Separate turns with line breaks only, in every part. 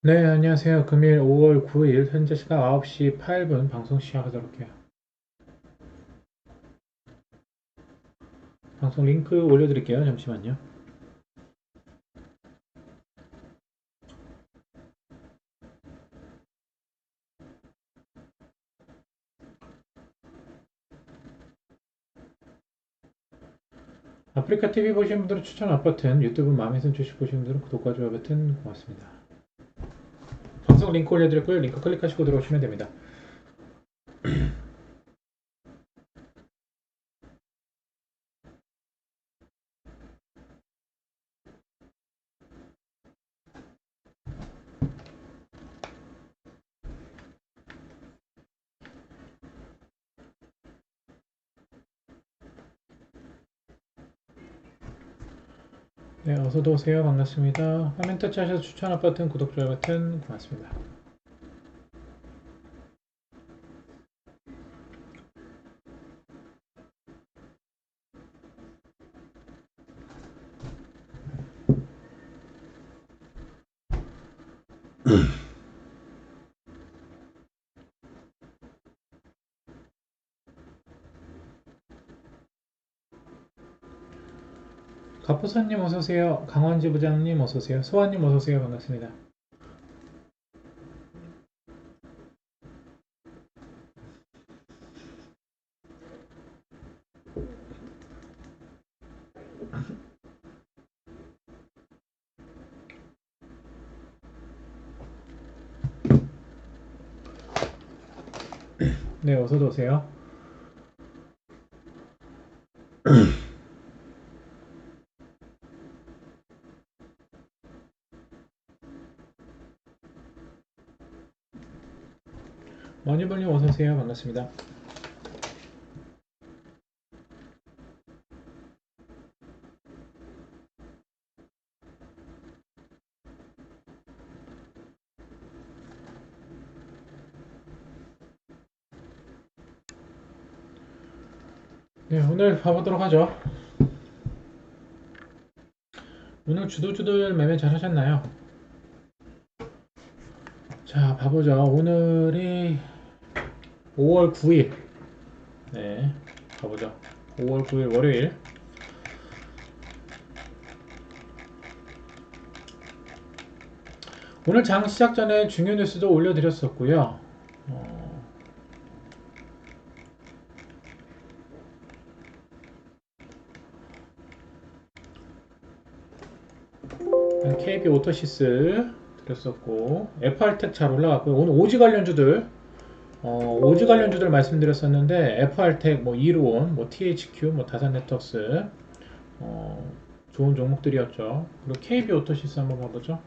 네, 안녕하세요. 금일 5월 9일 현재 시각 9시 8분 방송 시작하도록 해요. 방송 링크 올려드릴게요. 잠시만요. 아프리카 TV 보시는 분들은 추천 업 버튼, 유튜브 마음에 선 주식 보시는 분들은 구독과 좋아요 버튼 고맙습니다. 링크 올려드렸고요. 링크 클릭하시고 들어오시면 됩니다. 네, 어서도 오세요. 반갑습니다. 화면 터치하셔서 추천 업 버튼, 구독, 좋아요 버튼 고맙습니다. 갑부사님 어서오세요. 강원지 부장님 어서오세요. 소환님 어서오세요. 반갑습니다. 네, 어서도 오세요. 머니볼님 어서오세요. 반갑습니다. 네, 오늘 봐보도록 하죠. 오늘 주도주들 매매 잘 하셨나요? 자, 봐보죠. 오늘이 5월 9일. 네, 가보죠. 5월 9일 월요일. 오늘 장 시작 전에 중요 뉴스도 올려드렸었고요. 어, KB 오토시스 드렸었고, FR텍 잘 올라갔고요. 오늘 오지 관련주들 어, 오지 관련주들 말씀드렸었는데 FR텍, 뭐 이루온, 뭐 THQ, 뭐 다산 네트워크스 어, 좋은 종목들이었죠. 그리고 KB 오토시스 한번 봐보죠.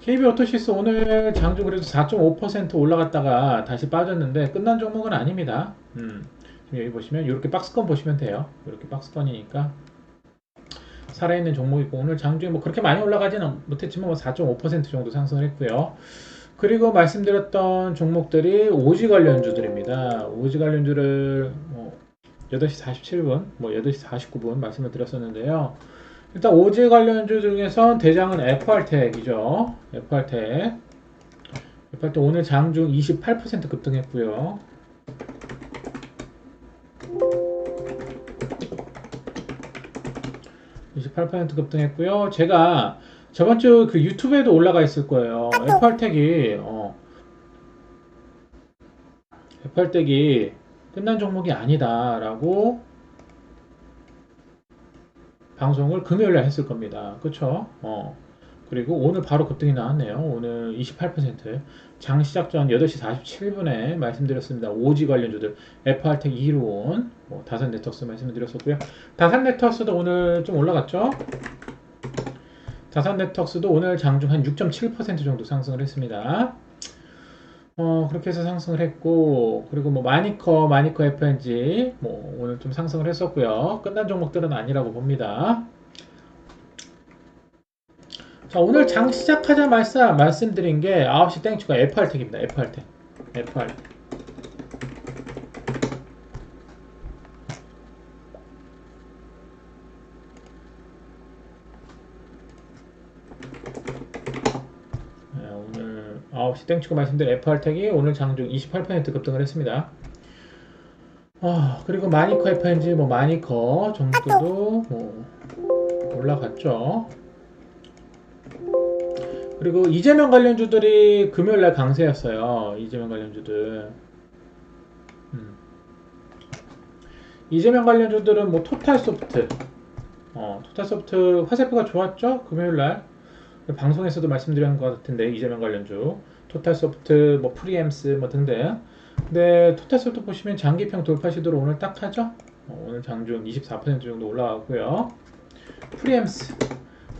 KB 오토시스 오늘 장주 그래도 4.5% 올라갔다가 다시 빠졌는데 끝난 종목은 아닙니다. 음, 지금 여기 보시면 이렇게 박스권 보시면 돼요. 이렇게 박스권이니까 살아있는 종목이고 오늘 장주에 뭐 그렇게 많이 올라가지는 못했지만 뭐4.5% 정도 상승을 했고요. 그리고 말씀드렸던 종목들이 오지 관련주들입니다. 오지 관련주를 뭐 8시 47분, 뭐 8시 49분 말씀을 드렸었는데요. 일단 오지 관련주 중에선 대장은 FR텍이죠. FR텍. FR텍 오늘 장중 28% 급등했고요. (28% 급등했고요) 제가 저번 주 그 유튜브에도 올라가 있을 거예요. FR텍이 어, FR텍이 끝난 종목이 아니다라고 방송을 금요일에 했을 겁니다. 그쵸? 어. 그리고 오늘 바로 급등이 나왔네요. 오늘 28%. 장 시작 전 8시 47분에 말씀드렸습니다. 오지 관련주들, FR텍 2루온, 뭐 다산 네트워크스 말씀을 드렸었고요. 다산 네트워크스도 오늘 좀 올라갔죠? 다산 네트워크스도 오늘 장중 한 6.7% 정도 상승을 했습니다. 어, 그렇게 해서 상승을 했고, 그리고 뭐 마니커, 마니커 FNG, 뭐 오늘 좀 상승을 했었고요. 끝난 종목들은 아니라고 봅니다. 자, 오늘 장 시작하자마자 말씀드린 게 9시 땡추가 FR텍입니다. FR텍. FR. 없이 땡치고 말씀드린 FR텍이 오늘 장중 28% 급등을 했습니다. 아, 그리고 마니커 FNG, 뭐 마니커 정도도 뭐 올라갔죠. 그리고 이재명 관련주들이 금요일 날 강세였어요. 이재명 관련주들. 음. 이재명 관련주들은 뭐 토탈 소프트, 어, 토탈 소프트 화살표가 좋았죠? 금요일 날. 방송에서도 말씀드린 것 같은데 이재명 관련주 토탈소프트 뭐 프리엠스 뭐 등등. 근데 토탈소프트 보시면 장기평 돌파 시도로 오늘 딱 하죠? 어, 오늘 장중 24% 정도 올라가고요. 프리엠스.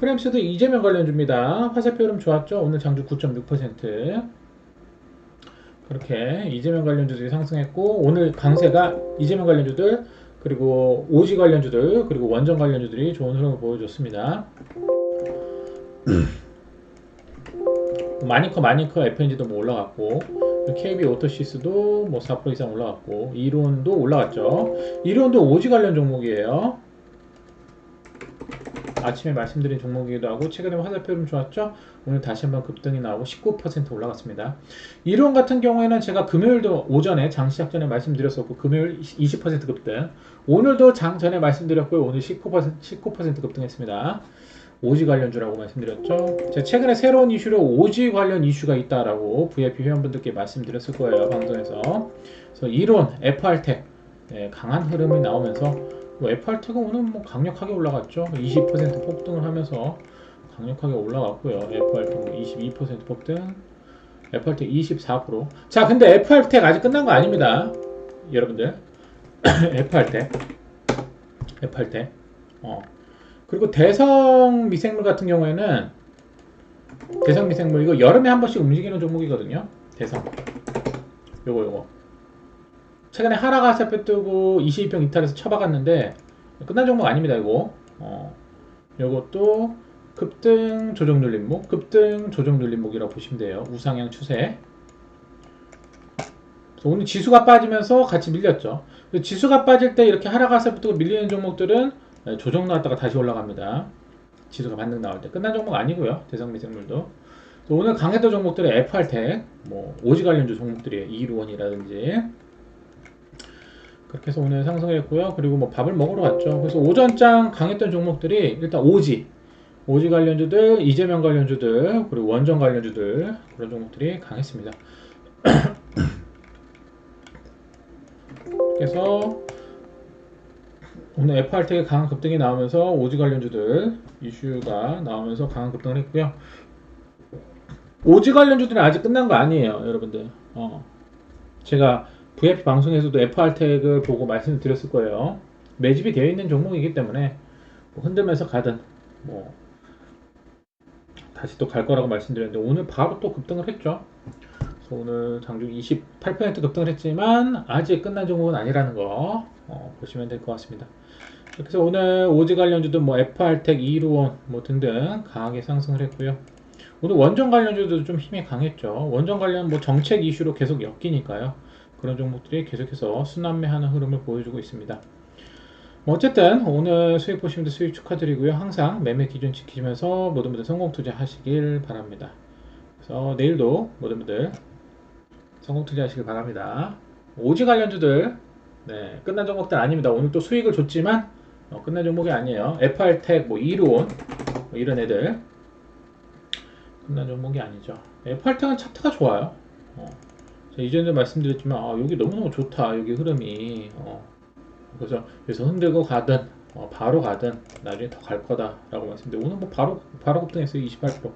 프리엠스도 이재명 관련주입니다. 화살표 흐름 좋았죠? 오늘 장중 9.6% 그렇게 이재명 관련주들이 상승했고 오늘 강세가 이재명 관련주들 그리고 오지 관련주들 그리고 원전 관련주들이 좋은 흐름을 보여줬습니다 마니커 마니커 FNG도 뭐 올라갔고 KB 오토시스도 뭐 4% 이상 올라갔고 이론도 올라갔죠. 이론도 오지 관련 종목이에요. 아침에 말씀드린 종목이기도 하고 최근에 화살표 좀 좋았죠. 오늘 다시 한번 급등이 나오고 19% 올라갔습니다. 이론 같은 경우에는 제가 금요일도 오전에 장 시작 전에 말씀드렸었고 금요일 20% 급등. 오늘도 장 전에 말씀드렸고요. 오늘 19% 19% 급등했습니다. 오지 관련주라고 말씀드렸죠. 제가 최근에 새로운 이슈로 오지 관련 이슈가 있다라고 VIP 회원분들께 말씀드렸을 거예요 방송에서. 그래서 이론 FR텍 네, 강한 흐름이 나오면서 뭐 FR텍은 오늘 뭐 강력하게 올라갔죠. 20% 폭등을 하면서 강력하게 올라갔고요. FR텍 22% 폭등, FR텍 24%. 자, 근데 FR텍 아직 끝난 거 아닙니다, 여러분들. FR텍, FR텍. 어. 그리고 대성 미생물 같은 경우에는 대성 미생물 이거 여름에 한 번씩 움직이는 종목이거든요. 대성. 요거 요거. 최근에 하라가 세표 뜨고 22평 이탈해서 쳐박았는데 끝난 종목 아닙니다 이거. 어. 요것도 급등 조정 눌림목, 급등 조정 눌림목이라고 보시면 돼요. 우상향 추세. 오늘 지수가 빠지면서 같이 밀렸죠. 지수가 빠질 때 이렇게 뜨고 밀리는 종목들은 네, 조정 나왔다가 다시 올라갑니다. 지수가 반등 나올 때 끝난 종목 아니고요. 대성미생물도 또 오늘 강했던 종목들은 FR텍, 뭐 오지 관련주 종목들이에요. 이루원이라든지 그렇게 해서 오늘 상승했고요. 그리고 뭐 밥을 먹으러 갔죠. 그래서 오전장 강했던 종목들이 일단 오지, 오지 관련주들, 이재명 관련주들, 그리고 원전 관련주들 그런 종목들이 강했습니다. 그래서 오늘 FR텍의 강한 급등이 나오면서 오지 관련주들 이슈가 나오면서 강한 급등을 했고요. 오지 관련주들은 아직 끝난 거 아니에요, 여러분들. 어. 제가 VIP 방송에서도 FR텍을 보고 말씀드렸을 거예요. 매집이 되어 있는 종목이기 때문에 뭐 흔들면서 가든 뭐 다시 또 갈 거라고 말씀드렸는데 오늘 바로 또 급등을 했죠. 오늘 장중 28% 급등을 했지만 아직 끝난 종목은 아니라는 거 어, 보시면 될 것 같습니다. 그래서 오늘 오지 관련주도 뭐 FR텍, 이루원 뭐 등등 강하게 상승을 했고요. 오늘 원전 관련주도 좀 힘이 강했죠. 원전 관련 뭐 정책 이슈로 계속 엮이니까요. 그런 종목들이 계속해서 순환매하는 흐름을 보여주고 있습니다. 뭐 어쨌든 오늘 수익 보시면 수익 축하드리고요. 항상 매매 기준 지키시면서 모든 분들 성공 투자하시길 바랍니다. 그래서 내일도 모든 분들 성공 투자하시길 바랍니다. 오지 관련주들 네, 끝난 종목들 아닙니다. 오늘 또 수익을 줬지만 어, 끝난 종목이 아니에요. FR텍, 뭐 이루온 뭐 이런 애들 끝난 종목이 아니죠. FR텍은 차트가 좋아요. 어, 이전에 말씀드렸지만 아, 여기 너무너무 좋다. 여기 흐름이 어, 그래서 여기서 흔들고 가든 어, 바로 가든 나중에 더 갈 거다라고 말씀드렸는데 오늘 뭐 바로 바로 급등했어요. 28%.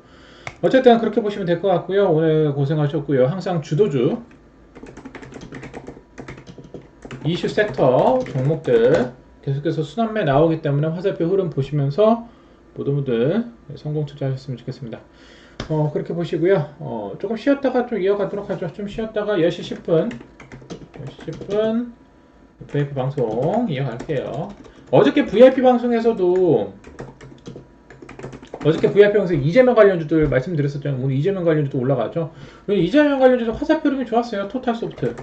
어쨌든 그렇게 보시면 될 것 같고요. 오늘 고생하셨고요. 항상 주도주 이슈 섹터 종목들 계속해서 순환매 나오기 때문에 화살표 흐름 보시면서 모든 분들 성공 투자하셨으면 좋겠습니다. 어, 그렇게 보시고요. 어, 조금 쉬었다가 좀 이어가도록 하죠. 좀 쉬었다가 10시 10분, 10시 10분 VIP 방송 이어갈게요. 어저께 VIP 방송에서도 어저께 VIP 방송에서 이재명 관련주들 말씀드렸었잖아요. 오늘 이재명 관련주도 올라가죠. 이재명 관련주도 화살표 흐름이 좋았어요. 토탈 소프트.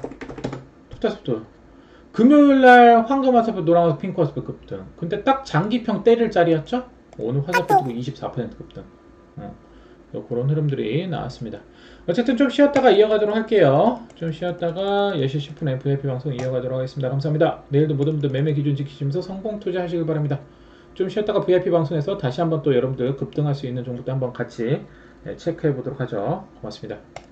토탈 소프트. 금요일날 황금 화살표, 노란 화살표, 핑크 화살표 급등. 근데 딱 장기평 때릴 자리였죠? 오늘 화살표 뜨고 24% 급등. 어. 요 그런 흐름들이 나왔습니다. 어쨌든 좀 쉬었다가 이어가도록 할게요. 좀 쉬었다가 10시 10분에 VIP 방송 이어가도록 하겠습니다. 감사합니다. 내일도 모든 분들 매매 기준 지키시면서 성공 투자하시길 바랍니다. 좀 쉬었다가 VIP 방송에서 다시 한번 또 여러분들 급등할 수 있는 종목도 한번 같이 네, 체크해 보도록 하죠. 고맙습니다.